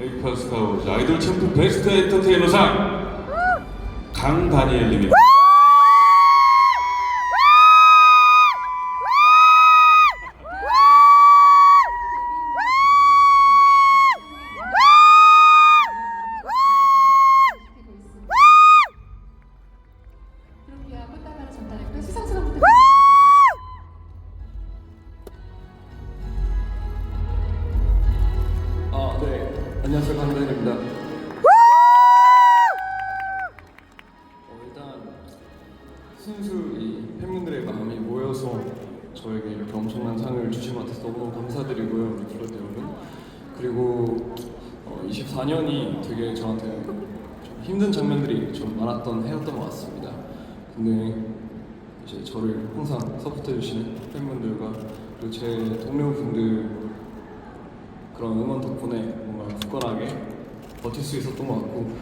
에이파 스타워즈 아이돌 챔프 베스트 엔터테이너상. 강다니엘님입니다. 수상소감 부탁 안녕하세요. 강다현입니다. 어, 일단 순수 이 팬분들의 마음이 모여서 저에게 이렇게 엄청난 상을 주신 것 같아서 너무너무 감사드리고요. 우리 블러드 여러분. 그리고 어, 24년이 되게 저한테 좀 힘든 장면들이 좀 많았던 해였던 것 같습니다. 근데 이제 저를 항상 서포트해 주시는 팬분들과 그리고 제 동료분들 그런 응원 덕분에 뭔가 굳건하게 버틸 수 있었던 것 같고.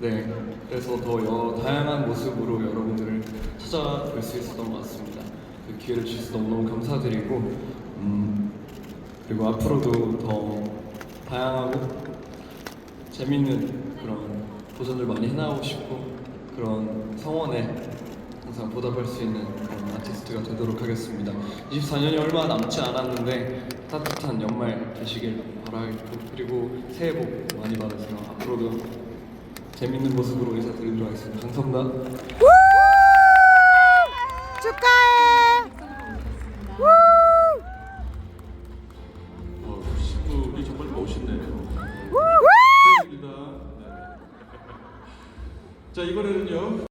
네 그래서 더 여, 다양한 모습으로 여러분들을 찾아뵐 수 있었던 것 같습니다. 그 기회를 주셔서 너무너무 감사드리고 음, 그리고 앞으로도 더 다양하고 재밌는 그런 도전을 많이 해나가고 싶고 그런 성원에 항상 보답할 수 있는 그런 아티스트가 되도록 하겠습니다. 24년이 얼마 남지 않았는데 따뜻한 연말 되시길 바라겠고 그리고 새해 복 많이 받으세요. 앞으로도 재밌는 모습으로 인사드리도록 하겠습니다. 감사합니다. 축하해! 어, 19분이 정말 멋있네요. 네. 자 이번에는요.